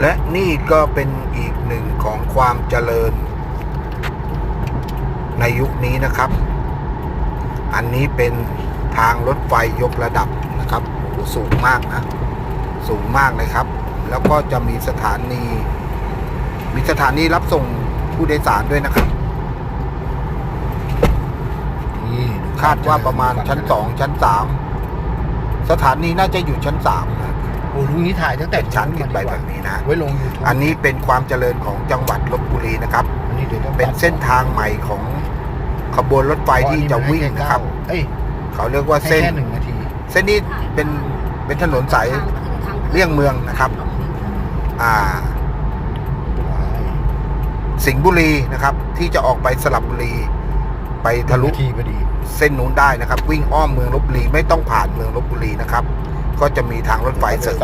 และนี่ก็เป็นอีกหนึ่งของความเจริญ ในยุคนี้นะครับ อันนี้เป็นทางรถไฟยกระดับนะครับโอ้โหสูงมากนะ สูงมากเลยครับ แล้วก็จะมีสถานี มีสถานีรับส่งผู้โดยสารด้วยนะครับนี่คาดว่าประมาณชั้นสองชั้นสามสถานีน่าจะอยู่ชั้นสามนะโอ้ลุงนี้ถ่ายตั้งแต่เป็นชั้นขึ้นไปแบบนี้นะ ไว้ลงยูทูบอันนี้เป็นความเจริญของจังหวัดลบบุรีนะครับ อันนี้เดี๋ยวต้องเป็นเส้นทางใหม่ของขบวนรถไฟที่จะวิ่งนะครับ เอ้ยเขาเรียกว่าให้เส้นแค่หนึ่งนาที เส้นนี้เป็นเป็นถนนสายเลี่ยงเมืองนะครับ อ่า สิงห์บุรีนะครับ ที่จะออกไปสลับบุรี ไปทะลุหนึ่งนาทีพอดีเส้นนู้นได้นะครับ วิ่งอ้อมเมืองลบบุรีไม่ต้องผ่านเมืองลบบุรีนะครับ ก็จะมีทางรถไฟเสริม